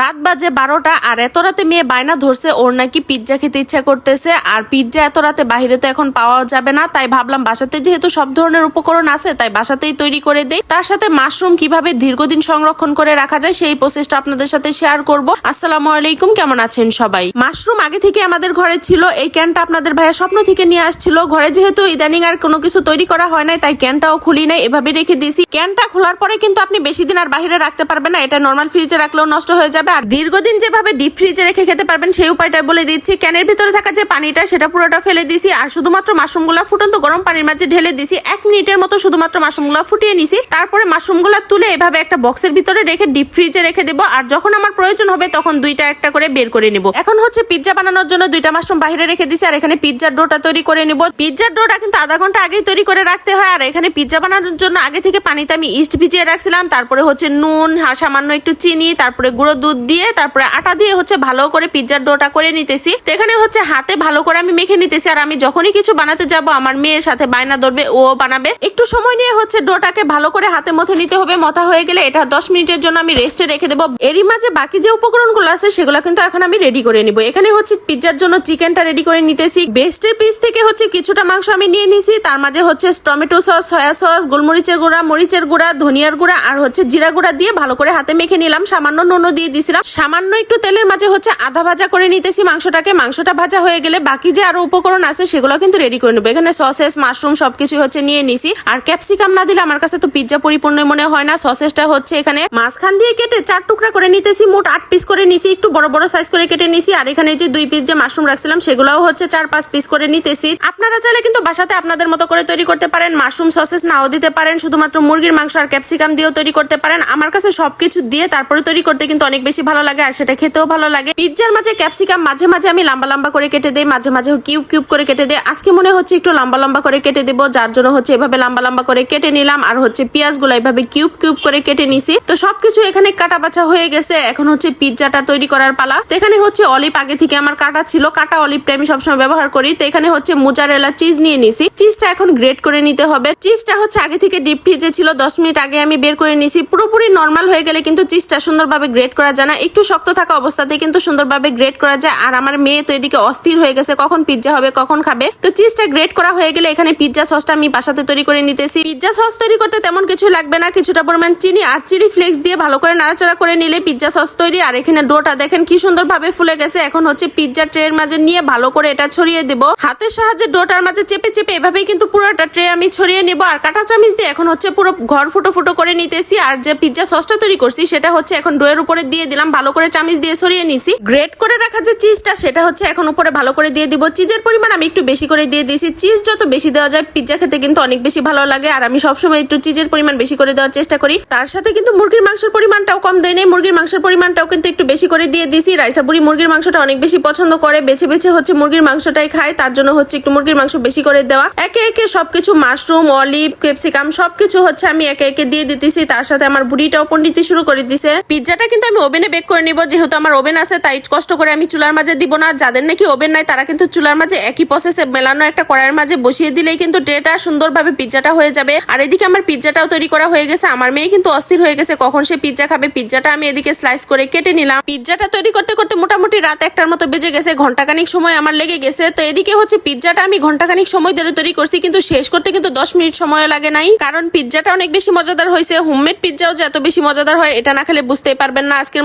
রাত বাজে বারোটা আর এত রাতে মেয়ে বায়না ধরছে, ওর নাকি পিৎজা খেতে ইচ্ছা করতেছে। আর পিৎজা এত রাতে বাইরে তো এখন পাওয়া যাবে না, তাই ভাবলাম বাসাতে যেহেতু সব ধরনের উপকরণ আছে, তাই বাসাতেই তৈরি করে দেই। তার সাথে মাশরুম কীভাবে দীর্ঘদিন সংরক্ষণ করে রাখা যায়, সেই প্রসেসটা আপনাদের সাথে শেয়ার করব। আসসালামু আলাইকুম, কেমন আছেন সবাই? মাশরুম আগে থেকে আমাদের ঘরে ছিল, এই ক্যানটা আপনাদের ভাইয়া স্বপ্ন থেকে নিয়ে আসছিল। ঘরে যেহেতু ইদানিং আর কোনো কিছু তৈরি করা হয় নাই, তাই ক্যানটাও খুলি নাই, এভাবে রেখে দিয়েছি। ক্যানটা খোলার পরে কিন্তু আপনি বেশি দিন আর বাইরে রাখতে পারবেন না, এটা নর্মাল ফ্রিজে রাখলেও নষ্ট হয়ে যাবে। আর দীর্ঘদিন যেভাবে ডিপ ফ্রিজে রেখে খেতে পারবেন সেই উপায়টা বলে দিচ্ছি। ক্যানের ভিতরে থাকা যে পানিটা, সেটা পুরোটা ফেলে দিছি। আর শুধুমাত্র মাশরুমগুলো ফুটন্ত গরম পানির মাঝে ঢেলে দিছি। এক মিনিটের মতো শুধুমাত্র মাশরুমগুলো ফুটিয়ে নিছি। তারপরে মাশরুমগুলো তুলে এভাবে একটা বক্সের ভিতরে রেখে ডিপ ফ্রিজে রেখে দেবো। আর যখন আমার প্রয়োজন হবে, তখন দুইটা একটা করে বের করে নিব। এখন হচ্ছে পিৎজা বানানোর জন্য দুইটা মাশরুম বাইরে রেখে দিছি। আর এখানে পিৎজার ডোটা তৈরি করে নিব। পিৎজার ডোটা কিন্তু আধা ঘণ্টা আগেই তৈরি করে রাখতে হয়। আর এখানে পিৎজা বানানোর জন্য আগে থেকে পানিতে আমি ইস্ট ভিজিয়ে রাখছিলাম। তারপরে হচ্ছে নুন, সামান্য একটু চিনি, তারপরে গুঁড়ো দুধ দিয়ে, তারপরে আটা দিয়ে হচ্ছে ভালো করে পিৎজার ডোটা করে নিতেছি। এখানে হচ্ছে হাতে ভালো করে আমি মেখে নিতেছি, আর আমি যখনই কিছু বানাতে যাব, আমার মেয়ের সাথে বায়না ধরবে, ও বানাবে। একটু সময় নিয়ে হচ্ছে ডোটাকে ভালো করে হাতে মথে নিতে হবে, মথা হয়ে গেলে এটা দশ মিনিটের জন্য আমি রেস্টে রেখে দেবো। এরই মাঝে বাকি যে উপকরণগুলো আছে, সেগুলো কিন্তু এখন আমি রেডি করে নিব। এখানে হচ্ছে পিৎজার জন্য চিকেনটা রেডি করে নিতেছি। বেস্টের পিস থেকে হচ্ছে কিছুটা মাংস আমি নিয়ে নিছি, তার মাঝে হচ্ছে টমেটো সস সয়া সস গোলমরিচের গুঁড়া, মরিচের গুঁড়া, ধনিয়ার গুঁড়া, আর হচ্ছে জিরা গুঁড়া দিয়ে ভালো করে হাতে মেখে নিলাম। সামান্য নুনও দিয়ে দিছিলাম সামান্য একটু তেলের মাঝে হচ্ছে আধা ভাজা করে নিতেছি মাংসটাকে। মাংসটা ভাজা হয়ে গেলে বাকি যে আরও উপকরণ আছে সেগুলো কিন্তু রেডি করে নেব। এখানে সসেস মাশরুম সবকিছু হচ্ছে নিয়ে নিছি। আর ক্যাপসিকাম না দিলে আমার কাছে তো পিৎজা পরিপূর্ণ মনে হয় না। সসেসটা হচ্ছে এখানে মাঝখান দিয়ে কেটে চার টুকরা করে নিতেছি। মোট আট পিস করে নিছি। একটু বড় বড় সাইজ করে কেটে নিছি। আর এখানে যে দুই পিস যে মাশরুম রাখছিলাম, সেগুলোও হচ্ছে চার পাঁচ পিস করে নিতেছি। আপনারা চাইলে কিন্তু বাসাতে আপনাদের মতো করে তৈরি করতে পারেন। মাশরুম সসেস নাও দিতে পারেন। শুধুমাত্র মুরগির মাংস আর ক্যাপসিকাম দিয়েও তৈরি করতে পারেন। আমার কাছে সবকিছু দিয়ে তারপরে তৈরি করতে কিন্তু অনেক বেশি ভালো লাগে আর সেটা খেতেও ভালো লাগে। পিৎজার মাঝে ক্যাপসিকাম মাঝে মাঝে আমি লম্বা লম্বা করে কেটে দেই, মাঝে মাঝে কিউব কিউব করে কেটে দেই। আজকে মনে হচ্ছে একটু লম্বা লম্বা করে কেটে দেবো, যার জন্য হচ্ছে এভাবে লম্বা লম্বা করে কেটে নিলাম আর হচ্ছে পেঁয়াজগুলো এভাবে কিউব কিউব করে কেটে নিছি। তো সবকিছু এখানে কাটা বাছা হয়ে গেছে, এখন হচ্ছে পিৎজাটা তৈরি করার পালা। তো এখানে হচ্ছে অলিভ আগে থেকে আমার কাটা ছিল, কাটা অলিভটা আমি সবসময় ব্যবহার করি। তো এখানে হচ্ছে মোজারেলা চিজ নিয়ে নিছি। চিজটা এখন গ্রেট করে নিতে হবে। চিজটা হচ্ছে আগে থেকে ডিপ ফ্রিজে ছিল, দশ মিনিট আগে আমি বের করে নিছি। পুরোপুরি নর্মাল হয়ে গেলে কিন্তু চিজটা সুন্দরভাবে গ্রেট করা যায় না একটু শক্ত থাকা অবস্থাতে কিন্তু সুন্দরভাবে গ্রেট করা যায়। আর আমার মেয়ে তো এদিকে অস্থির হয়ে গেছে, কখন পিৎজা হবে, কখন খাবে? তো চিজটা গ্রেট করা হয়ে গেলে এখানে পিৎজা সসটা আমি বাসাতে তৈরি করে নিতেছি। পিৎজা সস তৈরি করতে তেমন কিছু লাগবে না, কিছুটা পরিমাণ চিনি আর চিলি ফ্লেক্স দিয়ে ভালো করে নাড়াচাড়া করে নিলে পিৎজা সস তৈরি। আর এখানে ডোটা দেখেন কি সুন্দরভাবে ফুলে গেছে। এখন হচ্ছে পিৎজা ট্রের মাঝে নিয়ে ভালো করে এটা ছড়িয়ে দেব। হাতের সাহায্যে ডোটার মাঝে চেপে চেপে এভাবেই কিন্তু পুরোটা ট্রে আমি ছড়িয়ে নেব। আর কাঁটা চামিচ দিয়ে এখন হচ্ছে পুরো ঘর ফুটো ফুটো করে নিতেছি। আর যে পিৎজা সসটা তৈরি করছি, সেটা হচ্ছে এখন ডোয়ের উপরে দিয়ে দিলাম, ভালো করে চামিচ দিয়ে ছড়িয়ে নিছি। গ্রেট করে রাখা যে চিজটা সেটা হচ্ছে এখন উপরে ভালো করে দিয়ে দিব। চিজের পরিমাণ আমি একটু বেশি করে দিয়ে দিয়েছি। চিজ যত বেশি দেওয়া যায় পিৎজা খেতে কিন্তু অনেক বেশি ভালো লাগে। আর আমি সবসময় একটু চিজের পরিমাণ বেশি করে দেওয়ার চেষ্টা করি। তার সাথে কিন্তু মুরগির মাংসের পরিমাণটাও কম দেয় নেই। মুরগির মাংসের পরিমাণটাও কিন্তু একটু বেশি করে দিয়ে দিয়েছি। রাইসাপুরি মুরগির মাংসটা অনেক বেশি পছন্দ করে। বেছে বেছে হচ্ছে মুরগির মাংসটাই খায়। তার জন্য হচ্ছে একটু মুরগির মাংস বেশি করে দেওয়া। একে একে সবকিছু মাশরুম, অলিভ, ক্যাপসিকাম সবকিছু হচ্ছে আমি একে একে দিয়ে দিতেছি। তার সাথে আমার বুড়িটাও পন্ডিতি শুরু করে দিছে। পিৎজাটা কিন্তু আমি ওভেনে বেক করে নিব, যেহেতু আমার ওভেন আছে, তাই কষ্ট করে আমি চুলার মাঝে দিব না। যাদের নাকি ওভেন নাই, তারা কিন্তু চুলার মাঝে একই প্রসেসে মেলানো একটা কড়াইয়ের মাঝে বসিয়ে দিলেই কিন্তু ট্রেটা সুন্দরভাবে পিৎজাটা হয়ে যাবে। আর এদিকে আমার পিৎজাটাও তৈরি করা হয়ে গেছে। আমার মেয়ে কিন্তু অস্থির হয়ে গেছে, কখন সে পিৎজা খাবে। পিৎজাটা আমি এদিকে স্লাইস করে কেটে নিলাম। পিৎজাটা তৈরি করতে করতে মোটামুটি রাত একটার মতো বেজে গেছে ঘন্টাখানিক সময় আমার লেগে গেছে। তো এদিকে হচ্ছে পিৎজাটা আমি ঘন্টাখানিক সময় ধরে তৈরি করছি, কিন্তু শেষ করতে কিন্তু দশ মিনিট সময় লাগে নাই। কারণ পিৎজাটা অনেক বেশি মজাদার হয়েছে। হোমমেড পিৎজাও যে এত বেশি মজাদার হয়, এটা না খেলে বুঝতেই পারবেন না। আজকের